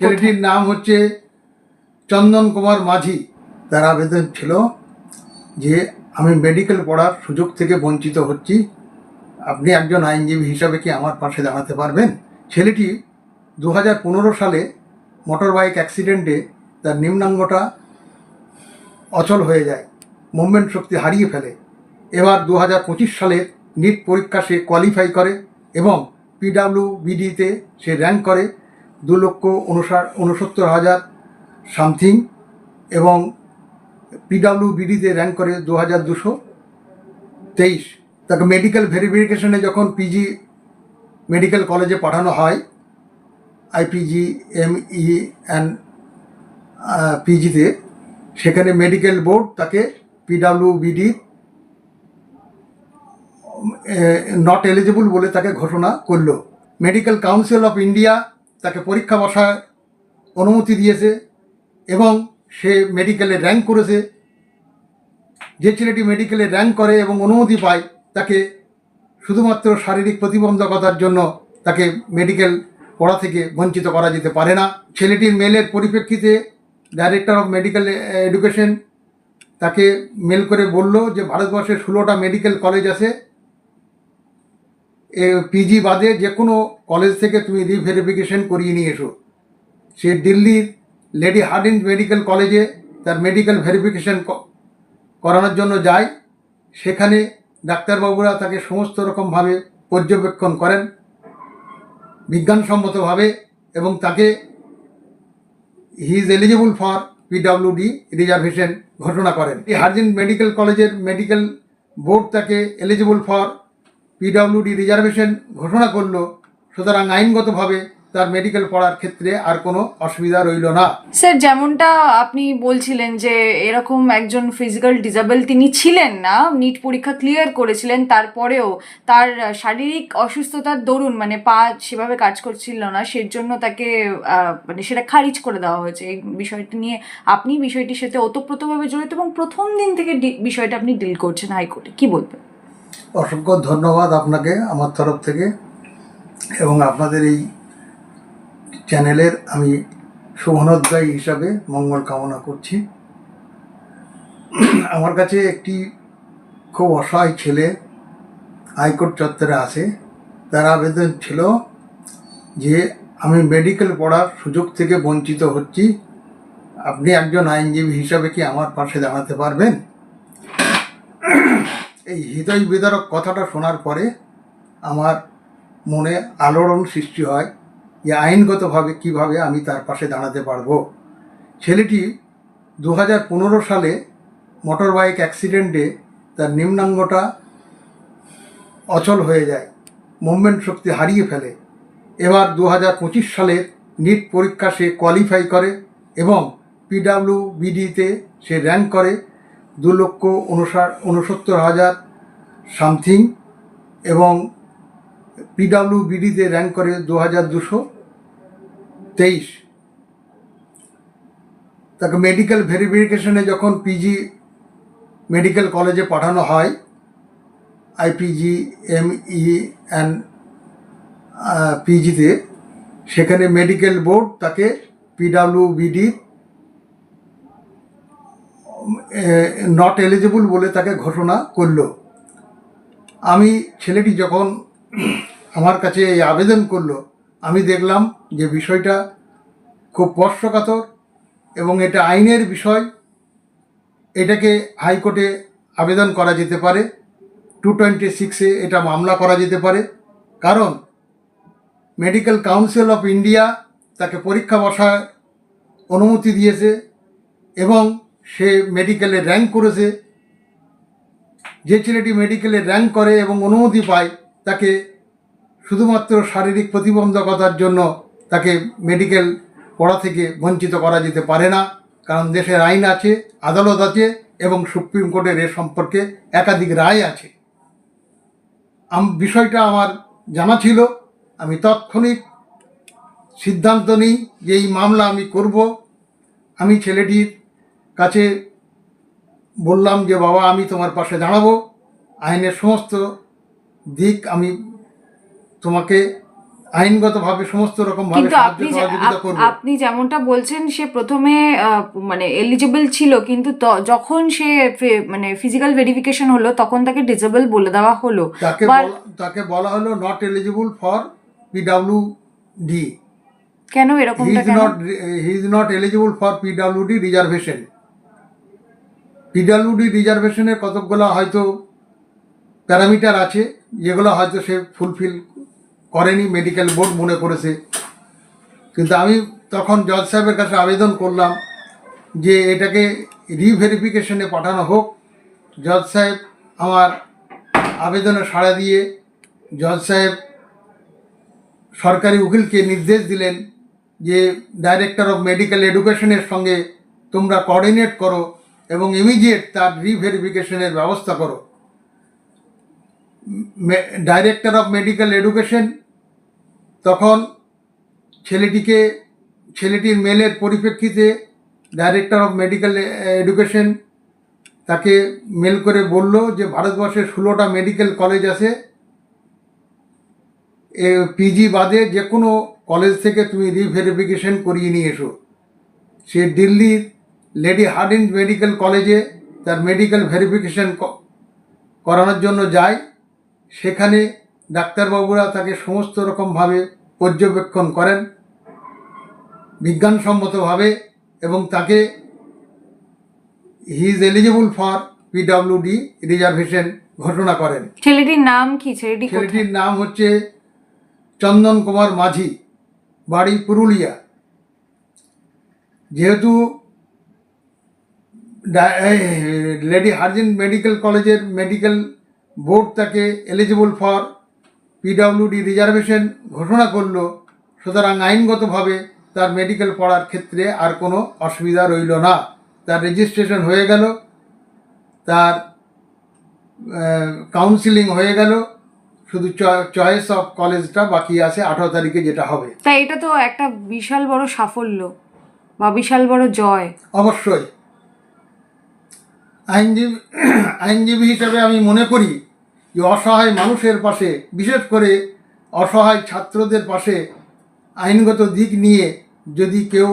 ছেলেটির নাম হচ্ছে চন্দন কুমার মাঝি। তার আবেদন ছিল যে আমি মেডিকেল পড়ার সুযোগ থেকে বঞ্চিত হচ্ছি। আপনি একজন আইনজীবী হিসাবে কি আমার পাশে দাঁড়াতে পারবেন? ছেলেটি দু হাজার পনেরো সালে মোটর বাইক অ্যাক্সিডেন্টে তার নিম্নাঙ্গটা অচল হয়ে যায় মুভমেন্ট শক্তি হারিয়ে ফেলে। এবার দু হাজার পঁচিশ সালে নিট পরীক্ষা সে কোয়ালিফাই করে এবং পিডাব্লিউ বিডিতে সে র্যাঙ্ক করে। দু লক্ষ উনষাট, উনসত্তর হাজার সামথিং এবং পিডাব্লিউ বিডিতে র্যাঙ্ক করে দু হাজার দুশো তেইশ। তাকে মেডিকেল ভেরিফিকেশনে যখন পিজি মেডিকেল কলেজে পাঠানো হয় আইপিজি এমই অ্যান্ড পিজিতে, সেখানে মেডিকেল বোর্ড তাকে পিডাব্লিউ বিডি নট এলিজিবল বলে তাকে ঘোষণা করল। মেডিকেল কাউন্সিল অফ ইন্ডিয়া তাকে পরীক্ষা বসার অনুমতি দিয়েছে এবং সে মেডিকেলে র্যাঙ্ক করেছে। যে ছেলেটি মেডিকেলে র্যাঙ্ক করে এবং অনুমতি পায়, তাকে শুধুমাত্র শারীরিক প্রতিবন্ধকতার জন্য তাকে মেডিকেল পড়া থেকে বঞ্চিত করা যেতে পারে না। ছেলেটির মেলের পরিপ্রেক্ষিতে ডাইরেক্টর অফ মেডিকেল এডুকেশন তাকে মেল করে বলল যে, ভারতবর্ষে ষোলোটা মেডিকেল কলেজ আছে। পিজি বাদে যে কোনো কলেজ থেকে তুমি রিভেরিফিকেশন করিয়ে নিয়ে এসো। সে দিল্লির লেডি হার্ডিন মেডিকেল কলেজে তার মেডিকেল ভেরিফিকেশন করানোর জন্য যায়। সেখানে ডাক্তারবাবুরা তাকে সমস্ত রকমভাবে পর্যবেক্ষণ করেন, বিজ্ঞানসম্মতভাবে এবং তাকে he is eligible for PWD reservation ঘোষণা করেন। এই হার্জিন মেডিকেল কলেজের মেডিকেল বোর্ড তাকে এলিজিবল ফর পিডাব্লিউডি রিজার্ভেশন ঘোষণা করল, সুতরাং আইনগতভাবে তার মেডিকেল পড়ার ক্ষেত্রে আর কোনো অসুবিধা রইল না। স্যার যেমনটা আপনি বলছিলেন যে এরকম একজন ফিজিক্যাল ডিসেবল তিনি ছিলেন না নিট পরীক্ষা ক্লিয়ার করেছিলেন, তারপরেও তার শারীরিক অসুস্থতার দরুন মানে পা সেভাবে কাজ করছিল না সের জন্য তাকে মানে সেটা খারিজ করে দেওয়া হয়েছে। এই বিষয়টি নিয়ে আপনি বিষয়টির সাথে ওতপ্রোতভাবে জড়িত এবং প্রথম দিন থেকে বিষয়টা আপনি ডিল করছেন হাইকোর্টে। কি বলবেন? অসংখ্য ধন্যবাদ আপনাকে আমার তরফ থেকে এবং আপনাদের এই চ্যানেলের আমি শুভনোদ্দায়ী হিসাবে মঙ্গল কামনা করছি। আমার কাছে একটি খুব অসহায় ছেলে হাইকোর্ট চত্বরে আছে। তার আবেদন ছিল যে আমি মেডিকেল পড়ার সুযোগ থেকে বঞ্চিত হচ্ছি। আপনি একজন আইনজীবী হিসাবে কি আমার পাশে দাঁড়াতে পারবেন? এই হৃদয় বিদারক কথাটা শোনার পরে আমার মনে আলোড়ন সৃষ্টি হয় যে আইনগতভাবে কীভাবে আমি তার পাশে দাঁড়াতে পারব। ছেলেটি দু হাজার পনেরো সালে মোটর বাইক অ্যাক্সিডেন্টে তার নিম্নাঙ্গটা অচল হয়ে যায় মুভমেন্ট শক্তি হারিয়ে ফেলে। এবার দু হাজার সালের নিট পরীক্ষা সে কোয়ালিফাই করে এবং পিডাব্লিউ বিডিতে সে র্যাঙ্ক করে। দু লক্ষ উনষাট, উনসত্তর হাজার সামথিং এবং পিডাব্লিউ বিডিতে র্যাঙ্ক করে দু হাজার দুশো তেইশ। তাকে মেডিকেল ভেরিফিকেশনে যখন পিজি মেডিকেল কলেজে পাঠানো হয় আইপিজি এমই অ্যান্ড পিজিতে সেখানে মেডিকেল বোর্ড তাকে পিডাব্লিউ বিডি নট এলিজেবল বলে তাকে ঘোষণা করল। আমি ছেলেটি যখন আমার কাছে এই আবেদন করল, আমি দেখলাম যে বিষয়টা খুব স্পর্শকাতর এবং এটা আইনের বিষয়। এটাকে হাইকোর্টে আবেদন করা যেতে পারে। টু টোয়েন্টি সিক্সে এটা মামলা করা যেতে পারে। কারণ মেডিকেল কাউন্সিল অফ ইন্ডিয়া তাকে পরীক্ষা বসার অনুমতি দিয়েছে এবং সে মেডিকেলে র্যাঙ্ক করেছে। যে ছেলেটি মেডিকেলে র্যাঙ্ক করে এবং অনুমতি পায়, তাকে শুধুমাত্র শারীরিক প্রতিবন্ধকতার জন্য তাকে মেডিকেল পড়া থেকে বঞ্চিত করা যেতে পারে না। কারণ দেশের আইন আছে, আদালত আছে এবং সুপ্রিম কোর্টের এ সম্পর্কে একাধিক রায় আছে। বিষয়টা আমার জানা ছিল। আমি তাৎক্ষণিক সিদ্ধান্ত নিই যে এই মামলা আমি করব। আমি ছেলেটির কাছে বললাম যে বাবা আমি তোমার পাশে দাঁড়াবো। আইনের সমস্ত দিক আমি তোমাকে আইনগতভাবে সমস্ত রকম কিন্তু আপনি যেমনটা বলছেন সে প্রথমে মানে এলিজিবল ছিল কিন্তু যখন সে মানে ফিজিক্যাল ভেরিফিকেশন হলো তখন তাকে ডিসেবল বলে দেওয়া হলো। তাকে তাকে বলা হলো not eligible for PW D কেন হি এরকমটা কেন? Not he is not eligible for PWD reservation PWD রিজার্ভেশনের কতকগুলো হয়তো প্যারামিটার আছে, যেগুলো হয়তো সে ফুলফিল করেনি, মেডিকেল বোর্ড মনে করেছে। কিন্তু আমি তখন জজ সাহেবের কাছে আবেদন করলাম যে এটাকে রিভেরিফিকেশনে পাঠানো হোক। জজ সাহেব আমার আবেদনে সাড়া দিয়ে জজ সাহেব সরকারি উকিলকে নির্দেশ দিলেন যে, ডাইরেক্টর অফ মেডিকেল এডুকেশনের সঙ্গে তোমরা কোঅর্ডিনেট করো। এবং ইমিডিয়েট তার রিভেরিফিকেশনের ব্যবস্থা করো। ডাইরেক্টর অফ মেডিকেল এডুকেশন তখন ছেলেটিকে, ছেলেটির মেলের পরিপ্রেক্ষিতে ডাইরেক্টর অফ মেডিকেল এডুকেশন তাকে মেল করে বলল যে, ভারতবর্ষে ষোলোটা মেডিকেল কলেজ আছে। এ পিজি বাদে যে কোনো কলেজ থেকে তুমি রিভেরিফিকেশন করিয়ে নিয়ে এসো। সে দিল্লির লেডি হার্ডিঞ্জ মেডিকেল কলেজে তার মেডিকেল ভেরিফিকেশন করানোর জন্য যায়। সেখানে ডাক্তারবাবুরা তাকে সমস্ত রকমভাবে পর্যবেক্ষণ করেন বিজ্ঞানসম্মতভাবে এবং তাকে he is eligible for PWD reservation ঘোষণা করেন। ছেলেটির নাম কি? ছেলেটি ছেলেটির নাম হচ্ছে চন্দন কুমার মাঝি বাড়ি পুরুলিয়া। যেহেতু লেডি হার্জিন মেডিকেল কলেজের মেডিকেল বোর্ড তাকে এলিজিবল ফর পিডাব্লিউডি রিজার্ভেশন ঘোষণা করল। সুতরাং আইনগতভাবে তার মেডিকেল পড়ার ক্ষেত্রে আর কোনো অসুবিধা রইল না। তার রেজিস্ট্রেশন হয়ে গেল তার কাউন্সিলিং হয়ে গেল। শুধু চয়েস অফ কলেজটা বাকি আছে আঠারো তারিখে যেটা হবে। তাই এটা তো একটা বিশাল বড় সাফল্য বা বিশাল বড় জয়। অবশ্যই। আইনজীবী আইনজীবী হিসেবে আমি মনে করি যে অসহায় মানুষের পাশে, বিশেষ করে অসহায় ছাত্রদের পাশে আইনগত দিক নিয়ে যদি কেউ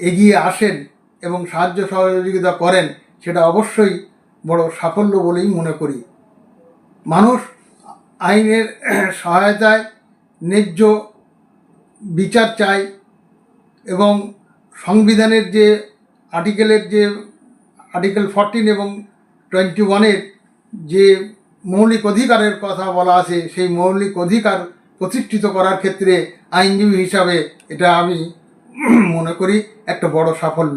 এগিয়ে আসেন এবং সাহায্য সহযোগিতা করেন, সেটা অবশ্যই বড় সাফল্য বলেই মনে করি। মানুষ আইনের সহায়তায় ন্যায্য বিচার চায় এবং সংবিধানের যে আর্টিকেলের যে আর্টিকেল ফরটিন এবং টোয়েন্টি ওয়ানের যে মৌলিক অধিকারের কথা বলা আছে, সেই মৌলিক অধিকার প্রতিষ্ঠিত করার ক্ষেত্রে আইনজীবী হিসাবে এটা আমি মনে করি একটা বড় সাফল্য।